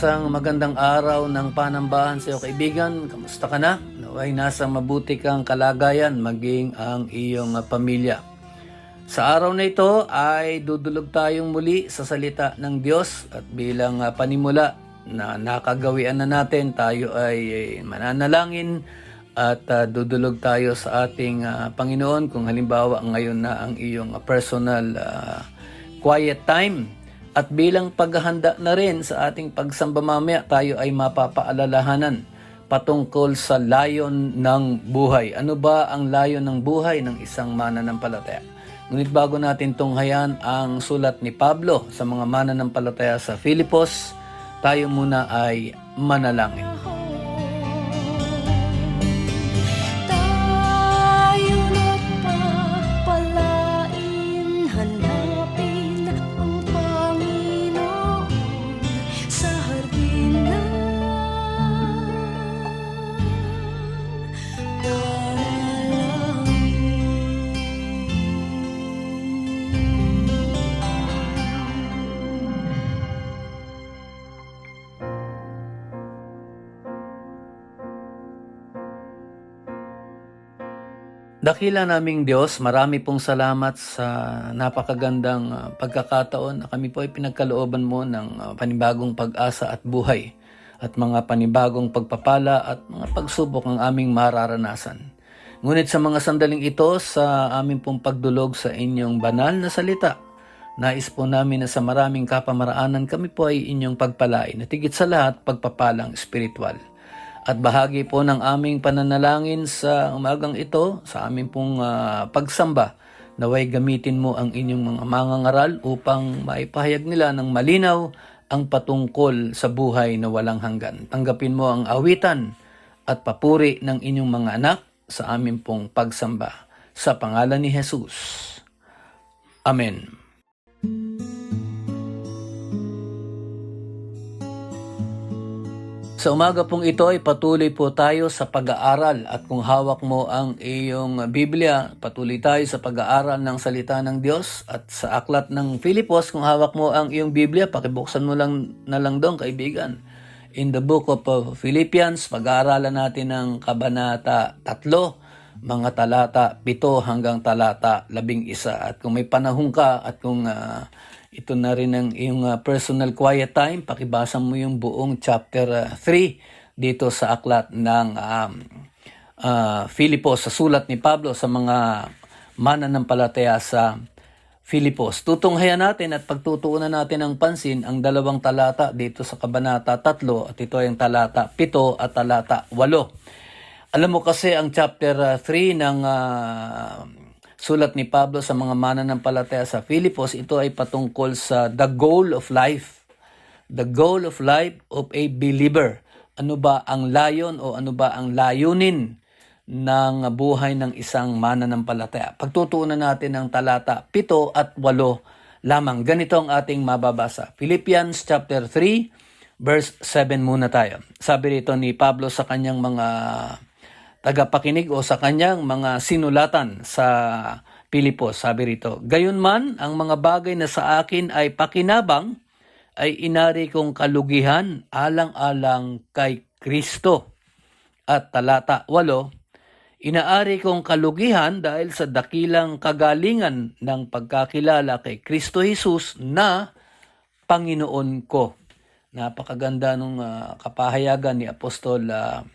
Isang magandang araw ng panambahan sa iyo kaibigan. Kamusta ka na? Naway nasa mabuti kang kalagayan maging ang iyong pamilya. Sa araw na ito ay dudulog tayong muli sa salita ng Diyos at bilang ah, panimula na nakagawian na natin tayo ay eh, mananalangin at ah, dudulog tayo sa ating ah, Panginoon kung halimbawa ngayon na ang iyong personal ah, quiet time at bilang paghahanda na rin sa ating pagsamba mamaya, tayo ay mapapaalalahanan patungkol sa layon ng buhay. Ano ba ang layon ng buhay ng isang mananampalataya? Ngunit bago natin tunghayan ang sulat ni Pablo sa mga mananampalataya sa Filipos, tayo muna ay manalangin. Dakila naming Diyos, marami pong salamat sa napakagandang ah, pagkakataon na kami po ay pinagkalooban mo ng ah, panibagong pag-asa at buhay at mga panibagong pagpapala at mga pagsubok ang aming mararanasan. Ngunit sa mga sandaling ito, sa aming pong pagdulog sa inyong banal na salita, nais po namin na sa maraming kapamaraanan kami po ay inyong pagpalain at higit sa lahat pagpapalang espiritual. At bahagi po ng aming pananalangin sa umagang ito, sa aming pong ah, pagsamba, naway gamitin mo ang inyong mga mangangaral upang maipahayag nila ng malinaw ang patungkol sa buhay na walang hanggan. Tanggapin mo ang awitan at papuri ng inyong mga anak sa aming pong pagsamba. Sa pangalan ni Jesus. Amen. Sa umaga pong ito ay patuloy po tayo sa pag-aaral at kung hawak mo ang iyong Biblia, patuloy tayo sa pag-aaral ng salita ng Diyos at sa aklat ng Filipos, kung hawak mo ang iyong Biblia, pakibuksan mo lang na lang doon kaibigan. In the book of uh, Philippians, pag-aaralan natin ng kabanata 3, mga talata 7 hanggang talata 11. At kung may panahon ka at kung ah, ito na rin ang iyong uh, personal quiet time. Pakibasa mo yung buong chapter 3 dito sa aklat ng um, uh, Filipos, sa sulat ni Pablo sa mga mananampalataya sa Filipos. Tutunghayan natin at pagtutuunan natin ng pansin ang dalawang talata dito sa Kabanata 3 at ito ay ang talata 7 at talata 8. Alam mo kasi ang chapter 3 ng ah, sulat ni Pablo sa mga mananampalataya sa Filipos, ito ay patungkol sa the goal of life. The goal of life of a believer. Ano ba ang layon o ano ba ang layunin ng buhay ng isang mananampalataya? Pagtutuunan natin ang talata 7 at 8 lamang. Ganito ang ating mababasa. Philippians chapter 3 verse 7 muna tayo. Sabi rito ni Pablo sa kanyang mga tagapakinig o sa kanyang mga sinulatan sa Pilipos. Sabi rito, Gayunman, ang mga bagay na sa akin ay pakinabang, ay inari kong kalugihan alang-alang kay Kristo. At talata 8, inaari kong kalugihan dahil sa dakilang kagalingan ng pagkakilala kay Kristo Jesus na Panginoon ko. Napakaganda nung ah, kapahayagan ni Apostol ah,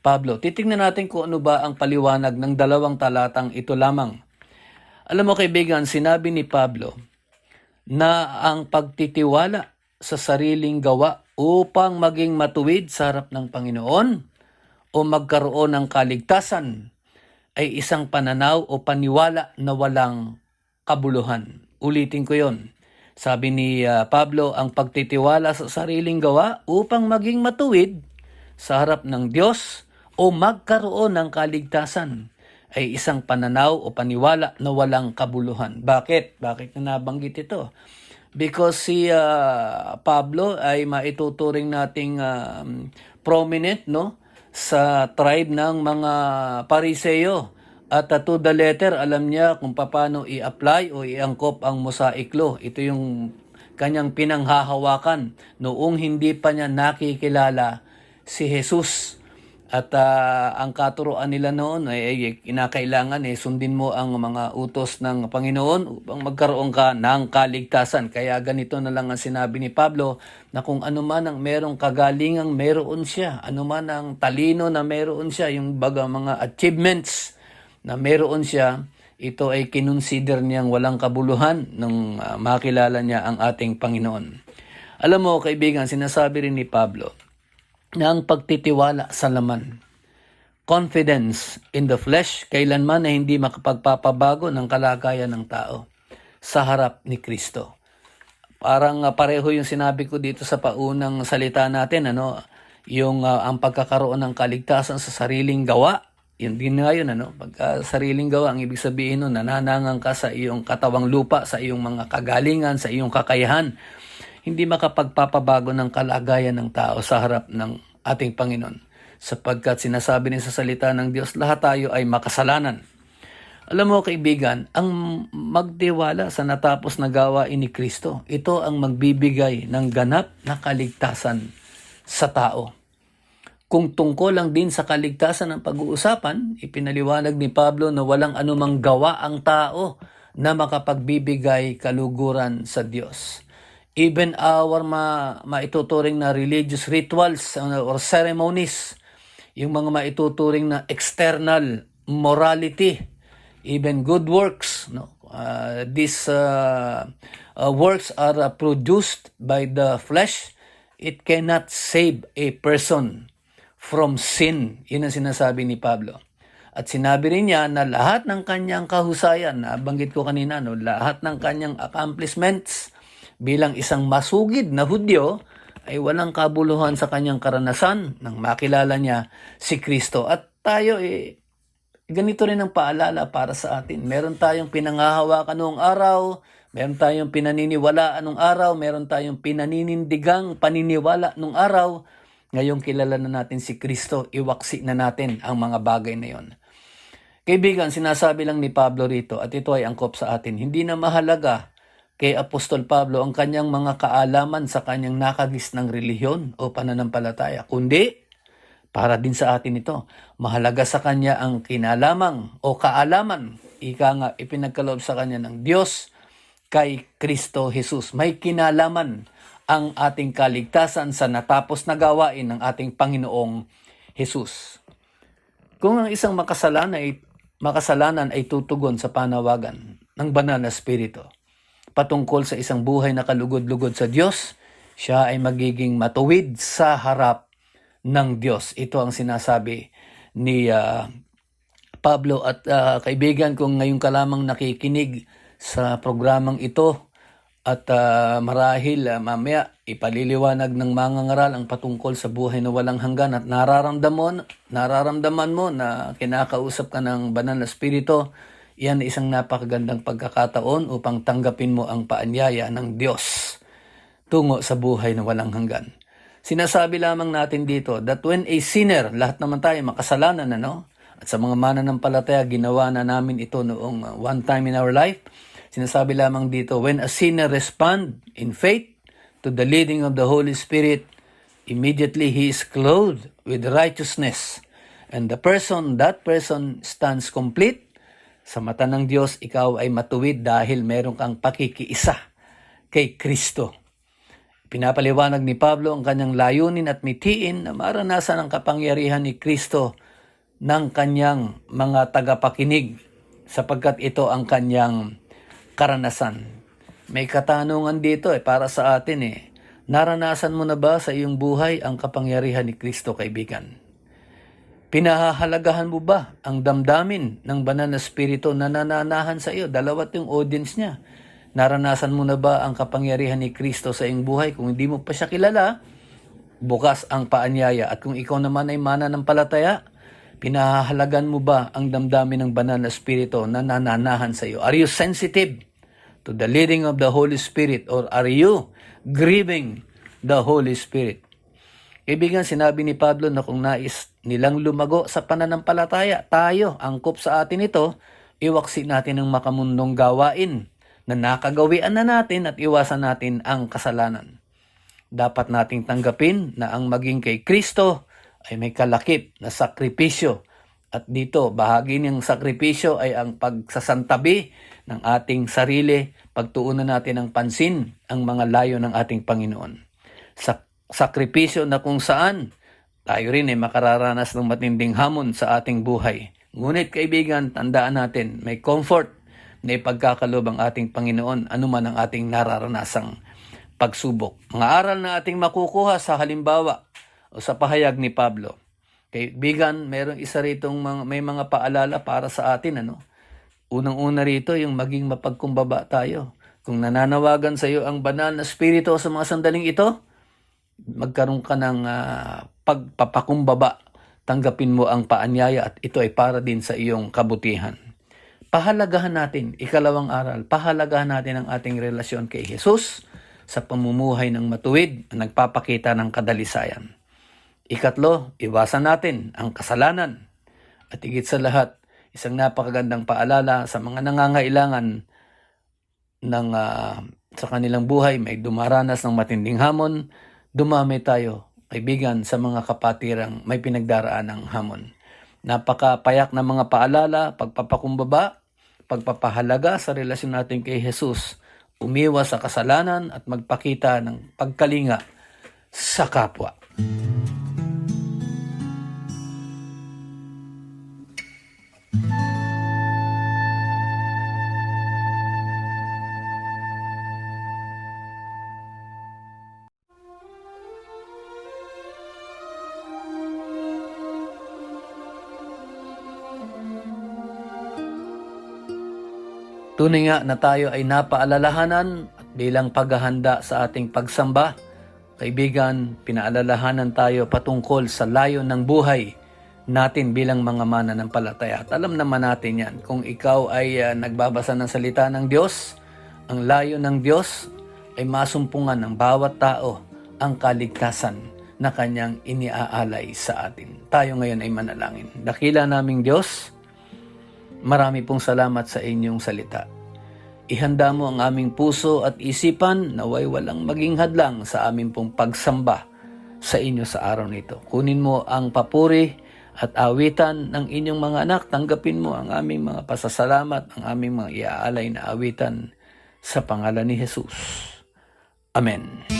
Pablo. Titingnan natin kung ano ba ang paliwanag ng dalawang talatang ito lamang. Alam mo kaibigan, sinabi ni Pablo na ang pagtitiwala sa sariling gawa upang maging matuwid sa harap ng Panginoon o magkaroon ng kaligtasan ay isang pananaw o paniwala na walang kabuluhan. Ulitin ko yon. Sabi ni ah, Pablo, ang pagtitiwala sa sariling gawa upang maging matuwid sa harap ng Diyos o magkaroon ng kaligtasan ay isang pananaw o paniwala na walang kabuluhan. Bakit? Bakit na nabanggit ito? Because si ah, Pablo ay maituturing nating um, prominent no sa tribe ng mga Pariseo at uh, to the letter alam niya kung paano i-apply o iangkop ang mosaic law. Ito yung kanyang pinanghahawakan noong hindi pa niya nakikilala si Jesus. At ah, ang katuroan nila noon ay, ay kinakailangan eh, sundin mo ang mga utos ng Panginoon upang magkaroon ka ng kaligtasan. Kaya ganito na lang ang sinabi ni Pablo na kung ano man ang merong kagalingang meron siya, ano man ang talino na meron siya, yung baga mga achievements na meron siya, ito ay kinonsider niyang walang kabuluhan nung ah, makilala niya ang ating Panginoon. Alam mo kaibigan, sinasabi rin ni Pablo, ang pagtitiwala sa laman. Confidence in the flesh, kailanman ay hindi makapagpapabago ng kalagayan ng tao sa harap ni Kristo. Parang uh, pareho yung sinabi ko dito sa paunang salita natin, ano, yung uh, ang pagkakaroon ng kaligtasan sa sariling gawa. Yun din nga yun, ano, pagka sariling gawa, ang ibig sabihin nun, nananangang ka sa iyong katawang lupa, sa iyong mga kagalingan, sa iyong kakayahan hindi makapagpapabago ng kalagayan ng tao sa harap ng ating Panginoon. Sapagkat sinasabi niya sa salita ng Diyos, lahat tayo ay makasalanan. Alam mo kaibigan, ang magtiwala sa natapos na gawain ni Kristo, ito ang magbibigay ng ganap na kaligtasan sa tao. Kung tungkol lang din sa kaligtasan ng pag-uusapan, ipinaliwanag ni Pablo na walang anumang gawa ang tao na makapagbibigay kaluguran sa Diyos even our ma maituturing na religious rituals uh, or ceremonies, yung mga maituturing na external morality, even good works, no? Uh, these uh, uh, works are uh, produced by the flesh. It cannot save a person from sin. Yun ang sinasabi ni Pablo. At sinabi rin niya na lahat ng kanyang kahusayan, nabanggit ko kanina, no, lahat ng kanyang accomplishments, bilang isang masugid na Hudyo ay walang kabuluhan sa kanyang karanasan nang makilala niya si Kristo. At tayo eh, ganito rin ang paalala para sa atin. Meron tayong pinangahawakan noong araw, meron tayong pinaniniwalaan noong araw, meron tayong pinaninindigang paniniwala noong araw. Ngayong kilala na natin si Kristo, iwaksi na natin ang mga bagay na yon. Kaibigan, sinasabi lang ni Pablo rito at ito ay angkop sa atin. Hindi na mahalaga kay Apostol Pablo ang kanyang mga kaalaman sa kanyang nakagis ng relihiyon o pananampalataya, kundi para din sa atin ito. Mahalaga sa kanya ang kinalamang o kaalaman, ika nga ipinagkaloob sa kanya ng Diyos kay Kristo Jesus. May kinalaman ang ating kaligtasan sa natapos na gawain ng ating Panginoong Jesus. Kung ang isang makasalanan ay, makasalanan ay tutugon sa panawagan ng banal na spirito, patungkol sa isang buhay na kalugod-lugod sa Diyos, siya ay magiging matuwid sa harap ng Diyos. Ito ang sinasabi ni ah, Pablo at ah, kaibigan kung ngayon ka lamang nakikinig sa programang ito. At ah, marahil ah, mamaya ipaliliwanag ng mga ngaral ang patungkol sa buhay na walang hanggan. At nararamdaman, nararamdaman mo na kinakausap ka ng banal na spirito, yan isang napakagandang pagkakataon upang tanggapin mo ang paanyaya ng Diyos tungo sa buhay na walang hanggan. Sinasabi lamang natin dito that when a sinner, lahat naman tayo makasalanan, ano? At sa mga mananampalataya, ginawa na namin ito noong uh, one time in our life. Sinasabi lamang dito, when a sinner respond in faith to the leading of the Holy Spirit, immediately he is clothed with righteousness. And the person, that person stands complete. Sa mata ng Diyos, ikaw ay matuwid dahil meron kang pakikiisa kay Kristo. Pinapaliwanag ni Pablo ang kanyang layunin at mitiin na maranasan ang kapangyarihan ni Kristo ng kanyang mga tagapakinig sapagkat ito ang kanyang karanasan. May katanungan dito eh, para sa atin eh. Naranasan mo na ba sa iyong buhay ang kapangyarihan ni Kristo, kaibigan? Pinahahalagahan mo ba ang damdamin ng banal na spirito na nananahan sa iyo? Dalawat yung audience niya. Naranasan mo na ba ang kapangyarihan ni Kristo sa iyong buhay? Kung hindi mo pa siya kilala, bukas ang paanyaya. At kung ikaw naman ay mananampalataya, pinahahalagan mo ba ang damdamin ng banal na spirito na nananahan sa iyo? Are you sensitive to the leading of the Holy Spirit or are you grieving the Holy Spirit? Kaibigan, sinabi ni Pablo na kung nais nilang lumago sa pananampalataya, tayo, angkop sa atin ito, iwaksi natin ang makamundong gawain na nakagawian na natin at iwasan natin ang kasalanan. Dapat nating tanggapin na ang maging kay Kristo ay may kalakip na sakripisyo. At dito, bahagi ng sakripisyo ay ang pagsasantabi ng ating sarili, pagtuunan natin ng pansin ang mga layo ng ating Panginoon. Sa sakripisyo na kung saan tayo rin ay makararanas ng matinding hamon sa ating buhay. Ngunit kaibigan, tandaan natin, may comfort na ipagkakalob ang ating Panginoon anuman ang ating nararanasang pagsubok. Mga aral na ating makukuha sa halimbawa o sa pahayag ni Pablo. Kaibigan, mayroong isa ritong mga, may mga paalala para sa atin. Ano? Unang-una rito yung maging mapagkumbaba tayo. Kung nananawagan sa iyo ang banal na spirito sa mga sandaling ito, magkaroon ka ng ah, pagpapakumbaba. Tanggapin mo ang paanyaya at ito ay para din sa iyong kabutihan. Pahalagahan natin, ikalawang aral, pahalagahan natin ang ating relasyon kay Jesus sa pamumuhay ng matuwid na nagpapakita ng kadalisayan. Ikatlo, iwasan natin ang kasalanan. At higit sa lahat, isang napakagandang paalala sa mga nangangailangan ng ah, sa kanilang buhay, may dumaranas ng matinding hamon, dumami tayo, kaibigan, sa mga kapatirang may pinagdaraan ng hamon. Napakapayak na mga paalala, pagpapakumbaba, pagpapahalaga sa relasyon natin kay Jesus, umiwas sa kasalanan at magpakita ng pagkalinga sa kapwa. Tunay nga na tayo ay napaalalahanan at bilang paghahanda sa ating pagsamba, kaibigan, pinaalalahanan tayo patungkol sa layo ng buhay natin bilang mga mananampalataya. At alam naman natin yan, kung ikaw ay ah, nagbabasa ng salita ng Diyos, ang layo ng Diyos ay masumpungan ng bawat tao ang kaligtasan na kanyang iniaalay sa atin. Tayo ngayon ay manalangin. Dakila naming Diyos, Marami pong salamat sa inyong salita. Ihanda mo ang aming puso at isipan naway walang maging hadlang sa aming pong pagsamba sa inyo sa araw nito. Kunin mo ang papuri at awitan ng inyong mga anak. Tanggapin mo ang aming mga pasasalamat, ang aming mga iaalay na awitan sa pangalan ni Jesus. Amen.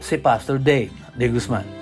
si Pastor Dave de Guzman.